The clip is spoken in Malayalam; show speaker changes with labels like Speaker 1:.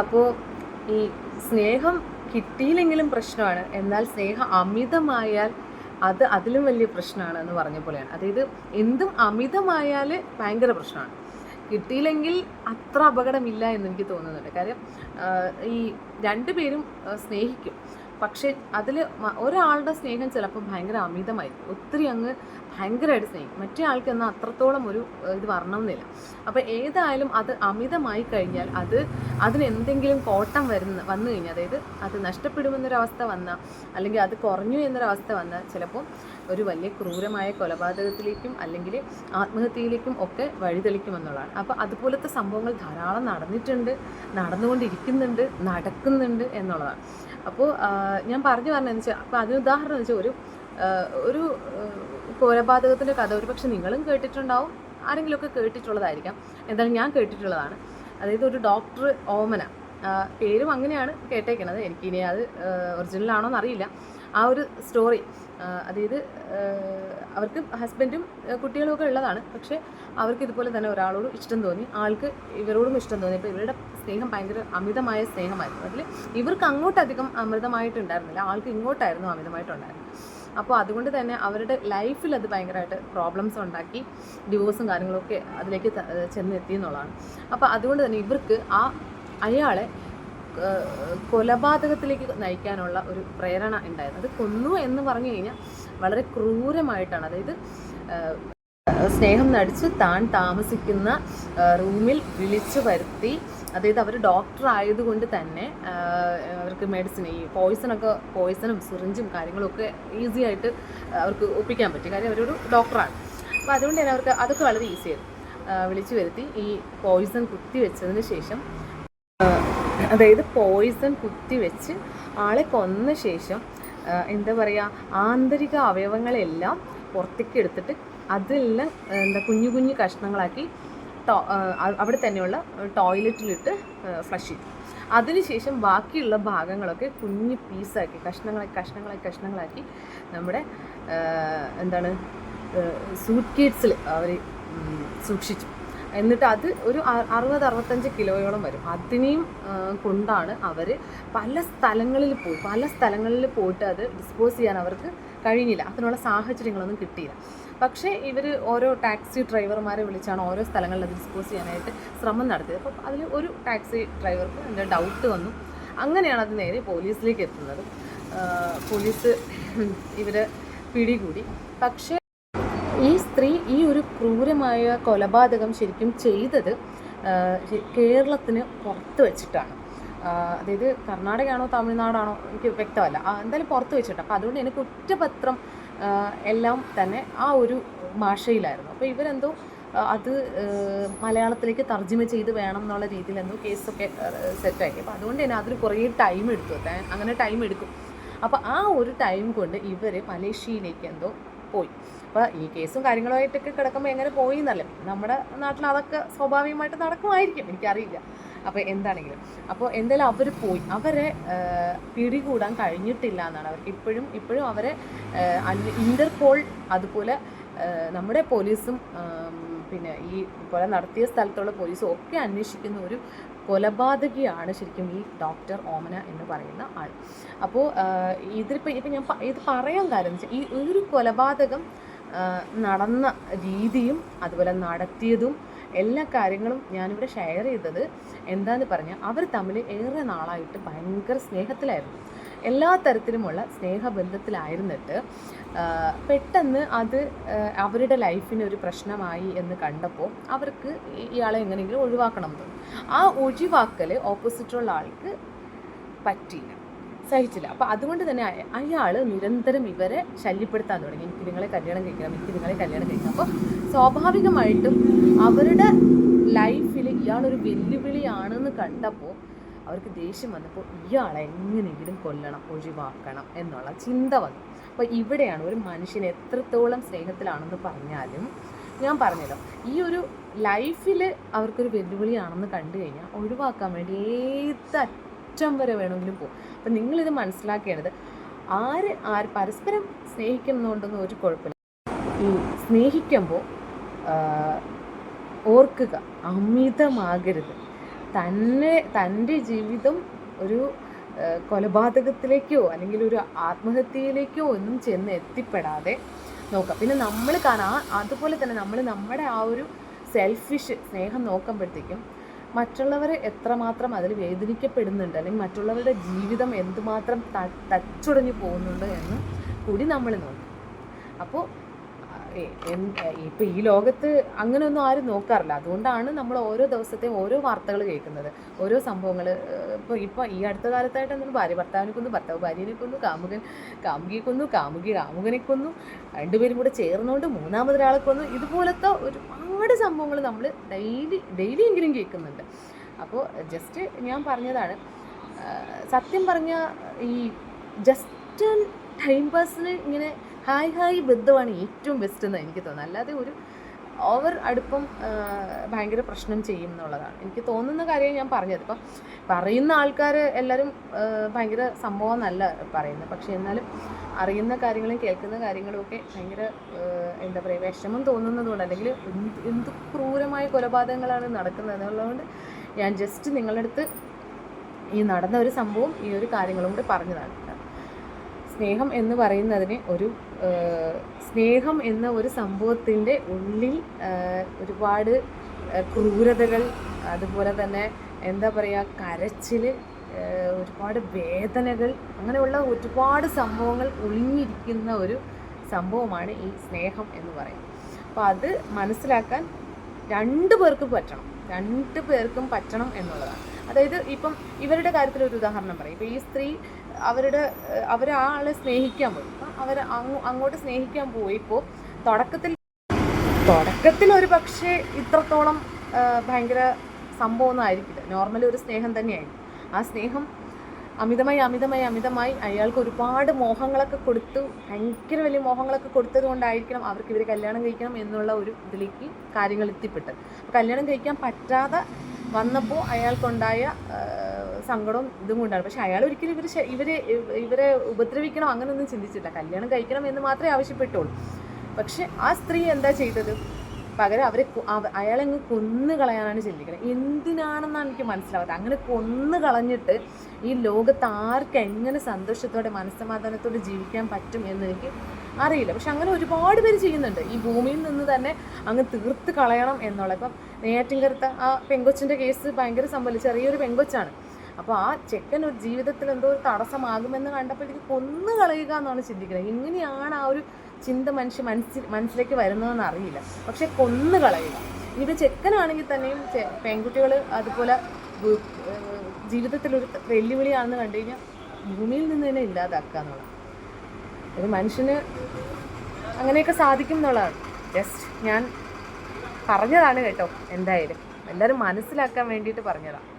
Speaker 1: അപ്പോൾ ഈ സ്നേഹം കിട്ടിയില്ലെങ്കിലും പ്രശ്നമാണ്. എന്നാൽ സ്നേഹം അമിതമായാൽ അത് അതിലും വലിയ പ്രശ്നമാണ് എന്ന് പറഞ്ഞ പോലെയാണ്. അതായത് എന്തും അമിതമായാൽ ഭയങ്കര പ്രശ്നമാണ്. കിട്ടിയില്ലെങ്കിൽ അത്ര അപകടമില്ല എന്ന് എനിക്ക് തോന്നുന്നുണ്ട്. കാര്യം ഈ രണ്ടുപേരും പേരും സ്നേഹിക്കും. പക്ഷേ അതിൽ ഒരാളുടെ സ്നേഹം ചിലപ്പോൾ ഭയങ്കര അമിതമായിരിക്കും. ഒത്തിരി അങ്ങ് ഭയങ്കരമായിട്ട് സ്നേഹിക്കും. മറ്റേ ആൾക്ക് എന്നാൽ അത്രത്തോളം ഒരു ഇത് വരണമെന്നില്ല. അപ്പോൾ ഏതായാലും അത് അമിതമായി കഴിഞ്ഞാൽ അത് അതിന് എന്തെങ്കിലും കോട്ടം വരുന്ന വന്നു കഴിഞ്ഞാൽ അതായത് അത് നഷ്ടപ്പെടുമെന്നൊരവസ്ഥ വന്നാൽ അല്ലെങ്കിൽ അത് കുറഞ്ഞു എന്നൊരവസ്ഥ വന്നാൽ ചിലപ്പോൾ ഒരു വലിയ ക്രൂരമായ കൊലപാതകത്തിലേക്കും അല്ലെങ്കിൽ ആത്മഹത്യയിലേക്കും ഒക്കെ വഴിതെളിക്കുമെന്നുള്ളതാണ്. അപ്പോൾ അതുപോലത്തെ സംഭവങ്ങൾ ധാരാളം നടന്നിട്ടുണ്ട് നടന്നുകൊണ്ടിരിക്കുന്നുണ്ട് നടക്കുന്നുണ്ട് എന്നുള്ളതാണ്. അപ്പോൾ ഞാൻ പറഞ്ഞു പറഞ്ഞതെന്ന് വെച്ചാൽ അപ്പോൾ അതിന് ഉദാഹരണം വെച്ചാൽ ഒരു ഒരു കൊലപാതകത്തിന്റെ കഥ ഒരു പക്ഷെ നിങ്ങളും കേട്ടിട്ടുണ്ടാവും ആരെങ്കിലുമൊക്കെ കേട്ടിട്ടുള്ളതായിരിക്കാം. എന്തായാലും ഞാൻ കേട്ടിട്ടുള്ളതാണ്. അതായത് ഒരു ഡോക്ടർ ഓമന പേരും അങ്ങനെയാണ് കേട്ടേക്കണത്. എനിക്കിനി അത് ഒറിജിനലാണോ എന്നറിയില്ല ആ ഒരു സ്റ്റോറി അതായത് അവർക്ക് ഹസ്ബൻഡും കുട്ടികളും ഒക്കെ ഉള്ളതാണ്. പക്ഷേ അവർക്ക് ഇതുപോലെ തന്നെ ഒരാളോട് ഇഷ്ടം തോന്നി. ആൾക്ക് ഇവരോടും ഇഷ്ടം തോന്നി. അപ്പോൾ ഇവരുടെ സ്നേഹം ഭയങ്കര അമിതമായ സ്നേഹമായിരുന്നു. അതിൽ ഇവർക്ക് അങ്ങോട്ടധികം അമൃതമായിട്ടുണ്ടായിരുന്നില്ല. ആൾക്ക് ഇങ്ങോട്ടായിരുന്നു അമിതമായിട്ടുണ്ടായിരുന്നത്. അപ്പോൾ അതുകൊണ്ട് തന്നെ അവരുടെ ലൈഫിൽ അത് ഭയങ്കരമായിട്ട് പ്രോബ്ലംസ് ഉണ്ടാക്കി ഡിവോഴ്സും കാര്യങ്ങളൊക്കെ അതിലേക്ക് ചെന്നെത്തി എന്നുള്ളതാണ്. അപ്പോൾ അതുകൊണ്ട് തന്നെ ഇവർക്ക് ആ അയാളെ കൊലപാതകത്തിലേക്ക് നയിക്കാനുള്ള ഒരു പ്രേരണ ഉണ്ടായിരുന്നു. അത് കൊന്നു എന്ന് പറഞ്ഞു കഴിഞ്ഞാൽ വളരെ ക്രൂരമായിട്ടാണ്. അതായത് സ്നേഹം നടിച്ച് താൻ താമസിക്കുന്ന റൂമിൽ വിളിച്ചു വരുത്തി അതായത് അവർ ഡോക്ടർ ആയതുകൊണ്ട് തന്നെ അവർക്ക് മെഡിസിൻ ഈ പോയിസണൊക്കെ പോയിസണും സിറിഞ്ചും കാര്യങ്ങളൊക്കെ ഈസി ആയിട്ട് അവർക്ക് ഒപ്പിക്കാൻ പറ്റും. കാര്യം അവരൊരു ഡോക്ടറാണ് അപ്പോൾ അതുകൊണ്ട് തന്നെ അവർക്ക് അതൊക്കെ വളരെ ഈസിയായിരുന്നു വിളിച്ചു വരുത്തി. ഈ പോയിസൺ കുത്തി വെച്ചതിന് ശേഷം അതായത് പോയിസൺ കുത്തിവെച്ച് ആളെ കൊന്ന ശേഷം എന്താ പറയുക ആന്തരിക അവയവങ്ങളെല്ലാം പുറത്തേക്ക് എടുത്തിട്ട് അതെല്ലാം എന്താ കുഞ്ഞു കുഞ്ഞു കഷ്ണങ്ങളാക്കി ടോ- അവിടെ തന്നെയുള്ള ടോയ്ലറ്റിലിട്ട് ഫ്ലഷ് ചെയ്തു. അതിനുശേഷം ബാക്കിയുള്ള ഭാഗങ്ങളൊക്കെ കുഞ്ഞു പീസാക്കി കഷ്ണങ്ങളാക്കി കഷ്ണങ്ങളാക്കി കഷ്ണങ്ങളാക്കി നമ്മുടെ എന്താണ് സൂട്ട് കേട്സിൽ അവർ സൂക്ഷിച്ചു. എന്നിട്ട് അത് ഒരു അറുപത് അറുപത്തഞ്ച് കിലോയോളം വരും. അതിനെയും കൊണ്ടാണ് അവർ പല സ്ഥലങ്ങളിൽ പോയി പല സ്ഥലങ്ങളിൽ പോയിട്ട് അത് ഡിസ്പോസ് ചെയ്യാൻ അവർക്ക് കഴിഞ്ഞില്ല. അതിനുള്ള സാഹചര്യങ്ങളൊന്നും കിട്ടിയില്ല. പക്ഷേ ഇവർ ഓരോ ടാക്സി ഡ്രൈവർമാരെ വിളിച്ചാണ് ഓരോ സ്ഥലങ്ങളിൽ അത് ഡിസ്പോസ് ചെയ്യാനായിട്ട് ശ്രമം നടത്തിയത്. അപ്പോൾ അതിൽ ഒരു ടാക്സി ഡ്രൈവർക്ക് എന്റെ ഡൗട്ട് വന്നു. അങ്ങനെയാണ് അത് നേരെ പോലീസിലേക്ക് എത്തുന്നത്. പോലീസ് ഇവരെ പിടികൂടി. പക്ഷേ ഈ സ്ത്രീ ഈ ഒരു ക്രൂരമായ കൊലപാതകം ശരിക്കും ചെയ്തത് കേരളത്തിന് പുറത്ത് വെച്ചിട്ടാണ്. അതായത് കർണാടകയാണോ തമിഴ്നാടാണോ എനിക്ക് വ്യക്തമല്ല. എന്തായാലും പുറത്ത് വെച്ചിട്ട് അപ്പോൾ അതുകൊണ്ട് എനിക്ക് കുറ്റപത്രം എല്ലാം തന്നെ ആ ഒരു ഭാഷയിലായിരുന്നു. അപ്പോൾ ഇവരെന്തോ അത് മലയാളത്തിലേക്ക് തർജമ ചെയ്ത് വേണം എന്നുള്ള രീതിയിൽ എന്തോ കേസൊക്കെ സെറ്റാക്കി. അപ്പോൾ അതുകൊണ്ട് തന്നെ അതിന് കുറേ ടൈം എടുത്തു. അങ്ങനെ ടൈം എടുക്കും. അപ്പോൾ ആ ഒരു ടൈം കൊണ്ട് ഇവർ മലേഷ്യയിലേക്ക് എന്തോ പോയി. അപ്പോൾ ഈ കേസും കാര്യങ്ങളുമായിട്ടൊക്കെ കിടക്കുമ്പോൾ എങ്ങനെ പോയി എന്നല്ല? നമ്മുടെ നാട്ടിൽ അതൊക്കെ സ്വാഭാവികമായിട്ട് നടക്കുമായിരിക്കും. എനിക്കറിയില്ല. അപ്പോൾ എന്താണെങ്കിലും. അപ്പോൾ എന്തായാലും അവർ പോയി. അവരെ പിടികൂടാൻ കഴിഞ്ഞിട്ടില്ല എന്നാണ് അവർക്ക് ഇപ്പോഴും ഇപ്പോഴും അവരെ ഇന്റർപോൾ അതുപോലെ നമ്മുടെ പോലീസും പിന്നെ ഈ കൊല നടത്തിയ സ്ഥലത്തുള്ള പോലീസും ഒക്കെ അന്വേഷിക്കുന്ന ഒരു കൊലപാതകിയാണ് ശരിക്കും ഈ ഡോക്ടർ ഓമന എന്ന് പറയുന്ന ആൾ. അപ്പോൾ ഇതിലിപ്പോൾ ഇപ്പം ഞാൻ ഇത് പറയാൻ കാരണം വെച്ചാൽ ഈ ഒരു കൊലപാതകം നടന്ന രീതിയും അതുപോലെ നടത്തിയതും എല്ലാ കാര്യങ്ങളും ഞാനിവിടെ ഷെയർ ചെയ്തത് എന്താന്ന് പറഞ്ഞാൽ അവർ തമ്മിൽ ഏറെ നാളായിട്ട് ഭയങ്കര സ്നേഹത്തിലായിരുന്നു. എല്ലാ തരത്തിലുമുള്ള സ്നേഹബന്ധത്തിലായിരുന്നിട്ട് പെട്ടെന്ന് അത് അവരുടെ ലൈഫിന് ഒരു പ്രശ്നമായി എന്ന് കണ്ടപ്പോൾ അവർക്ക് ഇയാളെ എങ്ങനെയെങ്കിലും ഒഴിവാക്കണം തോന്നും ആ ഒഴിവാക്കൽ ഓപ്പോസിറ്റുള്ള ആൾക്ക് പറ്റിയില്ല. സഹിച്ചില്ല. അപ്പോൾ അതുകൊണ്ട് തന്നെ അയാൾ നിരന്തരം ഇവരെ ശല്യപ്പെടുത്താൻ തുടങ്ങി. എനിക്ക് നിങ്ങളെ കല്യാണം കഴിക്കണം എനിക്ക് നിങ്ങളെ കല്യാണം കഴിക്കണം. അപ്പോൾ സ്വാഭാവികമായിട്ടും അവരുടെ ലൈഫിൽ ഇയാളൊരു വെല്ലുവിളിയാണെന്ന് കണ്ടപ്പോൾ അവർക്ക് ദേഷ്യം വന്നപ്പോൾ ഇയാളെ എങ്ങനെയെങ്കിലും കൊല്ലണം ഒഴിവാക്കണം എന്നുള്ള ചിന്ത വന്നു. അപ്പോൾ ഇവിടെയാണ് ഒരു മനുഷ്യൻ എത്രത്തോളം സ്നേഹത്തിലാണെന്ന് പറഞ്ഞാലും ഞാൻ പറഞ്ഞല്ലോ ഈ ഒരു ലൈഫിൽ അവർക്കൊരു വെല്ലുവിളിയാണെന്ന് കണ്ടു കഴിഞ്ഞാൽ ഒഴിവാക്കാൻ വേണ്ടി ഏത് അറ്റം വരെ വേണമെങ്കിലും പോകും. അപ്പം നിങ്ങളിത് മനസ്സിലാക്കേണ്ടത് ആര് ആര് പരസ്പരം സ്നേഹിക്കുന്നതുകൊണ്ടൊന്നും ഒരു കുഴപ്പമില്ല. ഈ സ്നേഹിക്കുമ്പോൾ ഓർക്കുക അമിതമാകരുത്. തന്നെ തന്റെ ജീവിതം ഒരു കൊലപാതകത്തിലേക്കോ അല്ലെങ്കിൽ ഒരു ആത്മഹത്യയിലേക്കോ ഒന്നും ചെന്ന് എത്തിപ്പെടാതെ നോക്കാം. പിന്നെ നമ്മൾ കാണാം ആ- അതുപോലെ തന്നെ നമ്മൾ നമ്മുടെ ആ ഒരു സെൽഫിഷ് സ്നേഹം നോക്കുമ്പോഴത്തേക്കും മറ്റുള്ളവർ എത്രമാത്രം അതിൽ വേദനിക്കപ്പെടുന്നുണ്ട് അല്ലെങ്കിൽ മറ്റുള്ളവരുടെ ജീവിതം എന്തുമാത്രം തച്ചുടഞ്ഞു പോകുന്നുണ്ട് എന്ന് കൂടി നമ്മൾ നോക്കും. അപ്പോൾ ഇപ്പം ഈ ലോകത്ത് അങ്ങനെയൊന്നും ആരും നോക്കാറില്ല. അതുകൊണ്ടാണ് നമ്മൾ ഓരോ ദിവസത്തെയും ഓരോ വാർത്തകൾ കേൾക്കുന്നത്. ഓരോ സംഭവങ്ങൾ ഇപ്പോൾ ഇപ്പോൾ ഈ അടുത്ത കാലത്തായിട്ട് എന്തെങ്കിലും ഭാര്യ ഭർത്താവിനെ കൊന്നു ഭർത്താവ് ഭാര്യനെ കൊന്നു കാമുകൻ കാമുകിയെ കൊന്നു കാമുകി കാമുകനെ കൊന്നു രണ്ടുപേരും കൂടെ ചേർന്നുകൊണ്ട് മൂന്നാമതൊരാളെ കൊന്നു. ഇതുപോലത്തെ ഒരുപാട് സംഭവങ്ങൾ നമ്മൾ ഡെയിലി ഡെയിലി എങ്കിലും കേൾക്കുന്നുണ്ട്. അപ്പോൾ ജസ്റ്റ് ഞാൻ പറഞ്ഞതാണ് സത്യം പറഞ്ഞ ഈ ജസ്റ്റ് ടൈം പാസിന് ഇങ്ങനെ ഹായ് ഹായ് ബന്ധമാണ് ഏറ്റവും ബെസ്റ്റ് എന്ന് എനിക്ക് തോന്നുന്നത് അല്ലാതെ ഒരു ഓവർ അടുപ്പം ഭയങ്കര പ്രശ്നം ചെയ്യും എന്നുള്ളതാണ്. എനിക്ക് തോന്നുന്ന കാര്യം ഞാൻ പറഞ്ഞത്. ഇപ്പം പറയുന്ന ആൾക്കാർ എല്ലാവരും ഭയങ്കര സംഭവം എന്നല്ല പറയുന്നത്. പക്ഷേ എന്നാലും അറിയുന്ന കാര്യങ്ങളും കേൾക്കുന്ന കാര്യങ്ങളും ഒക്കെ ഭയങ്കര എന്താ പറയുക വിഷമം തോന്നുന്നതുകൊണ്ട് അല്ലെങ്കിൽ എന്ത് എന്ത് ക്രൂരമായ കൊലപാതകങ്ങളാണ് നടക്കുന്നത് എന്നുള്ളതുകൊണ്ട് ഞാൻ ജസ്റ്റ് നിങ്ങളുടെ അടുത്ത് ഈ നടന്ന ഒരു സംഭവം ഈ ഒരു കാര്യങ്ങളും കൂടി പറഞ്ഞതാണ്. സ്നേഹം എന്ന് പറയുന്നതിന് ഒരു സ്നേഹം എന്ന ഒരു സംഭവത്തിന്റെ ഉള്ളിൽ ഒരുപാട് ക്രൂരതകൾ അതുപോലെ തന്നെ എന്താ പറയുക കരച്ചിൽ ഒരുപാട് വേദനകൾ അങ്ങനെയുള്ള ഒരുപാട് സംഭവങ്ങൾ ഒളിഞ്ഞിരിക്കുന്ന ഒരു സംഭവമാണ് ഈ സ്നേഹം എന്ന് പറയുന്നത്. അപ്പോൾ അത് മനസ്സിലാക്കാൻ രണ്ടു പേർക്കും പറ്റണം. രണ്ട് പേർക്കും പറ്റണം എന്നുള്ളതാണ്. അതായത് ഇപ്പം ഇവരുടെ കാര്യത്തിൽ ഒരു ഉദാഹരണം പറയും. ഇപ്പം ഈ സ്ത്രീ അവരുടെ അവർ ആ ആളെ സ്നേഹിക്കാൻ പോയി. അപ്പം അവർ അങ്ങോട്ട് സ്നേഹിക്കാൻ പോയിപ്പോൾ തുടക്കത്തിൽ തുടക്കത്തിൽ ഒരു പക്ഷേ ഇത്രത്തോളം ഭയങ്കര സംഭവമൊന്നും ആയിരിക്കില്ല നോർമലി ഒരു സ്നേഹം തന്നെയായിരിക്കും. ആ സ്നേഹം അമിതമായി അമിതമായി അമിതമായി അയാൾക്ക് ഒരുപാട് മോഹങ്ങളൊക്കെ കൊടുത്തു ഭയങ്കര വലിയ മോഹങ്ങളൊക്കെ കൊടുത്തത് കൊണ്ടായിരിക്കണം അവർക്ക് ഇവർ കല്യാണം കഴിക്കണം എന്നുള്ള ഒരു ഇതിലേക്ക് കാര്യങ്ങൾ എത്തിപ്പെട്ടത്. കല്യാണം കഴിക്കാൻ പറ്റാതെ വന്നപ്പോൾ അയാൾക്കുണ്ടായ സങ്കടവും ഇതും കൊണ്ടാണ്. പക്ഷെ അയാൾ ഒരിക്കലും ഇവർ ഇവരെ ഇവരെ ഉപദ്രവിക്കണം അങ്ങനെയൊന്നും ചിന്തിച്ചില്ല കല്യാണം കഴിക്കണം എന്ന് മാത്രമേ ആവശ്യപ്പെട്ടുള്ളൂ. പക്ഷെ ആ സ്ത്രീ എന്താ ചെയ്തത്? പകരം അവരെ കൊ- അവ- അയാളെ അങ്ങ് കൊന്നു കളയാനാണ് ചിന്തിക്കുന്നത് എന്തിനാണെന്നാണ് എനിക്ക് മനസ്സിലാവാത്തത്? അങ്ങനെ കൊന്നു കളഞ്ഞിട്ട് ഈ ലോകത്ത് ആർക്ക് എങ്ങനെ സന്തോഷത്തോടെ മനസ്സമാധാനത്തോടെ ജീവിക്കാൻ പറ്റും എന്ന് എനിക്ക് അറിയില്ല. പക്ഷെ അങ്ങനെ ഒരുപാട് പേര് ചെയ്യുന്നുണ്ട്. ഈ ഭൂമിയിൽ നിന്ന് തന്നെ അങ്ങ് തീർത്ത് കളയണം എന്നുള്ള. ഇപ്പം നെയ്യാറ്റിൻകരുത്ത ആ പെങ്കൊച്ചിന്റെ കേസ് ഭയങ്കര സംഭവം ചെറിയൊരു പെങ്കൊച്ചാണ്. അപ്പോൾ ആ ചെക്കൻ ഒരു ജീവിതത്തിൽ എന്തോ ഒരു തടസ്സമാകുമെന്ന് കണ്ടപ്പോഴത്തേക്ക് കൊന്നു കളയുക എന്നാണ് ചിന്തിക്കുന്നത്. എങ്ങനെയാണ് ആ ഒരു ചിന്ത മനുഷ്യ മനസ്സിൽ മനസ്സിലേക്ക് വരുന്നതെന്ന് അറിയില്ല. പക്ഷെ കൊന്നു കളയുക. ഇനിയിപ്പോൾ ചെക്കനാണെങ്കിൽ തന്നെയും പെൺകുട്ടികൾ അതുപോലെ ജീവിതത്തിൽ ഒരു വെല്ലുവിളിയാണെന്ന് കണ്ടു കഴിഞ്ഞാൽ ഭൂമിയിൽ നിന്ന് തന്നെ ഇല്ലാതാക്കുക എന്നുള്ളത് ഒരു മനുഷ്യന് അങ്ങനെയൊക്കെ സാധിക്കും എന്നുള്ളതാണ്. ജസ്റ്റ് ഞാൻ പറഞ്ഞതാണ് കേട്ടോ എന്തായാലും. എല്ലാവരും മനസ്സിലാക്കാൻ വേണ്ടിയിട്ട് പറഞ്ഞതാണ്.